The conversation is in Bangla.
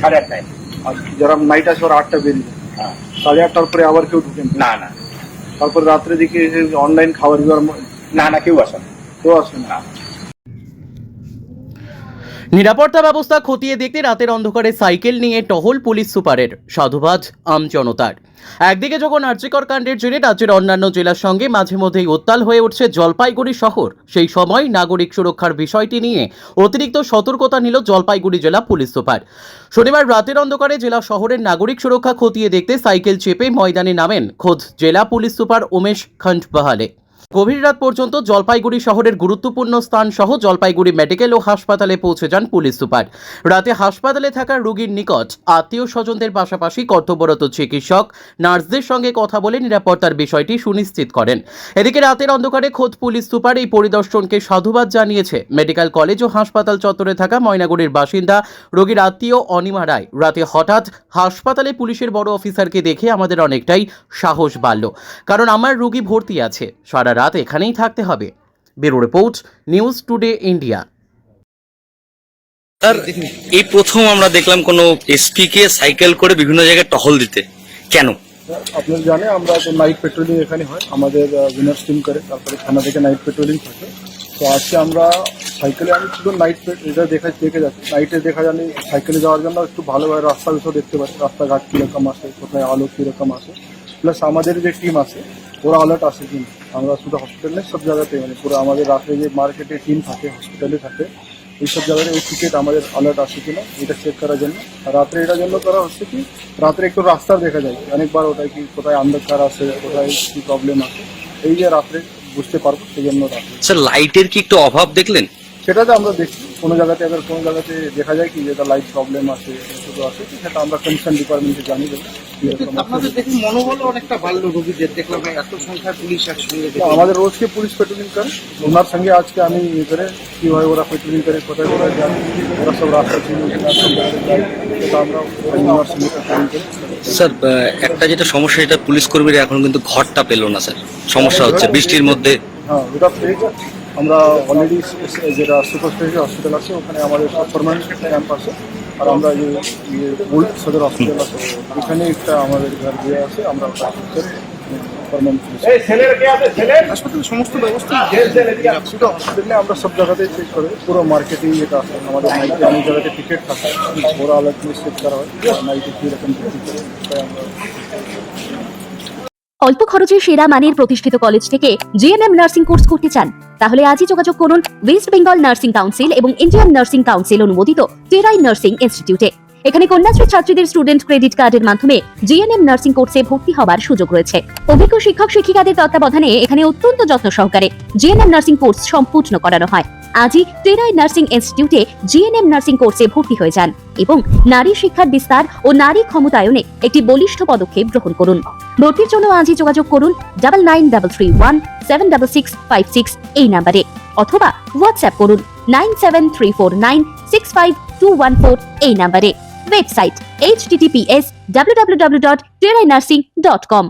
সাড়ে আটটায়। যারা নাইট আছে ওরা আটটা বেরিয়ে হ্যাঁ। সাড়ে আটটার পরে আবার কেউ ঢুকেন না। না তারপর রাত্রে দিকে অনলাইন খাবার না না কেউ আসে কেউ আসে না। না। নিরাপত্তা ব্যবস্থা খতিয়ে দেখতে রাতের অন্ধকারে সাইকেল নিয়ে টহল পুলিশ সুপারের। সাধুবাদ আমজনতার একদিকে যখন আর্যিকর কাণ্ডের জেরে রাজ্যের অন্যান্য জেলার সঙ্গে মাঝে মধ্যেই উত্তাল হয়ে উঠছে জলপাইগুড়ি শহর, সেই সময় নাগরিক সুরক্ষার বিষয়টি নিয়ে অতিরিক্ত সতর্কতা নিল জলপাইগুড়ি জেলা পুলিশ সুপার। শনিবার রাতের অন্ধকারে জেলা শহরের নাগরিক সুরক্ষা খতিয়ে দেখতে সাইকেল চেপে ময়দানে নামেন খোদ জেলা পুলিশ সুপার উমেশ খন্ডবাহালে গভীর রাত পর্যন্ত জলপাইগুড়ি শহরের গুরুত্বপূর্ণ স্থান সহ জলপাইগুড়ি মেডিকেল ও হাসপাতালে পৌঁছে যান পুলিশ সুপার। রাতে হাসপাতালে থাকা রোগীর নিকট আত্মীয় স্বজনদের পাশাপাশি কর্তব্যরত চিকিৎসক, নার্সদের সঙ্গে কথা বলে নিরাপত্তার বিষয়টি সুনিশ্চিত করেন। এদিকে রাতের অন্ধকারে খোদ পুলিশ সুপার এই পরিদর্শনকে সাধুবাদ জানিয়েছে মেডিকেল কলেজ ও হাসপাতাল চত্বরে থাকা ময়নাগুড়ির বাসিন্দা রোগীর আত্মীয় অনিমা রায়। রাতে হঠাৎ হাসপাতালে পুলিশের বড় অফিসারকে দেখে আমাদের অনেকটাই সাহস বাড়ল, কারণ আমার রোগী ভর্তি আছে। সারা রাত এখানেই থাকতে হবে। Bureau report news today India. Sir এই প্রথম আমরা দেখলাম কোনো এসপি কে সাইকেল করে বিভিন্ন জায়গায় টহল দিতে। কেন? আপনার জানে আমরা তো নাইট পেট্রোলিং এখানে হয় আমাদের উইনার্স টিম করে তারপরে থানা থেকে নাইট পেট্রোলিং থাকে। তো আজকে আমরা সাইকেলে আমি শুধু নাইট এটা দেখা দেখে যাচ্ছি। নাইটে দেখা জানি সাইকেলে যাওয়ার জন্য একটু ভালোভাবে রাস্তা বিষয় দেখতে পাচ্ছি। রাস্তাঘাট কীরকম আছে কোথায় আলো কীরকম আছে। প্লাস আমাদের যে টিম আছে ওরা অ্যালার্ট আছে কিন্তু। আমরা শুধু হসপিটালে সব জায়গাতে মানে পুরো আমাদের রাত্রে যে মার্কেটে টিম থাকে হসপিটালে থাকে এইসব জায়গায় এই টিকিট আমাদের অ্যালার্ট আসে কিনা এটা চেক করার জন্য। আর রাত্রে এটার জন্য করা হচ্ছে কি রাত্রে একটু রাস্তা দেখা যায়। অনেকবার ওটাই কি কোথায় অন্ধকার আছে কোথায় কি প্রবলেম আছে এই যে রাত্রে বুঝতে পারব সেই জন্য রাত্রে। স্যার লাইটের কি একটু অভাব দেখলেন? সেটা তো আমরা দেখি কোনো জায়গাতে আবার কোনো জায়গাতে দেখা যায় কি যেটা লাইট প্রবলেম আছে কিছু আছে সেটা আমরা কনসার্ন ডিপার্টমেন্টে জানি। আপনাদের মনোবল অনেকটা বাড়লো রোগীদের দেখলাম এত সংখ্যায় পুলিশ একসঙ্গে আমাদের রোজকে পুলিশ পেট্রোলিং করে। ওনার সঙ্গে আজকে আমি ইয়ে করে কীভাবে ওরা পেট্রোলিং করে কোথায় কোথায় যায় ওরা সব রাস্তা চিনি কিনা সব জায়গায় যায় সেটা আমরা ওনার সঙ্গে পেট্রোলিং করি। স্যার একটা যেটা সমস্যা এটা পুলিশ কর্মীরা এখন কিন্তু ঘরটা পেল না স্যার। সমস্যা হচ্ছে বৃষ্টির মধ্যে। হ্যাঁ ওটা পেয়ে আমরা অলরেডি যেটা সুপার স্পেশালিটি হসপিটাল আছে ওখানে আমাদের সব পারমানেন্ট ক্যাম্প আছে। আর আমরা যে ইয়ে ওল্ড সদর হসপিটাল আছে এখানে একটা আমাদের ঘর দিয়ে আছে আমরা ওটা পারমানেন্ট হাসপাতালে সমস্ত ব্যবস্থা শুধু হসপিটালে আমরা সব জায়গাতে চেক করে পুরো মার্কেটিং যেটা আছে আমাদের নাইটে অনেক জায়গাতে টিকিট থাকে ওরা আলাদা চেক করা হয় নাইটে টিকিট করে সেটাই আমরা অল্প খরচে সেরা মানের প্রতিষ্ঠিত কলেজ থেকে জিএনএম নার্সিং কোর্স করতে চান, তাহলে আজই যোগাযোগ করুন ওয়েস্ট বেঙ্গল নার্সিং কাউন্সিল এবং ইন্ডিয়ান নার্সিং কাউন্সিল অনুমোদিত টেরাই নার্সিং ইনস্টিটিউটে এখানে কন্যাশ্রী ছাত্রীদের স্টুডেন্ট ক্রেডিট কার্ডের মাধ্যমে জিএনএম নার্সিং কোর্সে ভর্তি হবার সুযোগ রয়েছে। অভিজ্ঞ শিক্ষক শিক্ষিকাদের তত্ত্বাবধানে এখানে অত্যন্ত যত্ন সহকারে জিএনএম নার্সিং কোর্স সম্পূর্ণ করানো হয়। আজই টেরাই নার্সিং ইনস্টিটিউটে জিএনএম নার্সিং কোর্সে ভর্তি হয়ে যান। এবং নারী শিক্ষার বিস্তার ও নারী ক্ষমতায়নে একটি বলিষ্ঠ পদক্ষেপ গ্রহণ করুন। ভর্তির জন্য আজই যোগাযোগ করুন double nine double three one seven double six five six এই নাম্বারে অথবা হোয়াটসঅ্যাপ করুন nine seven three four nine six five two one four এই নাম্বারে। Website H TTPS W W W dot nursing dot com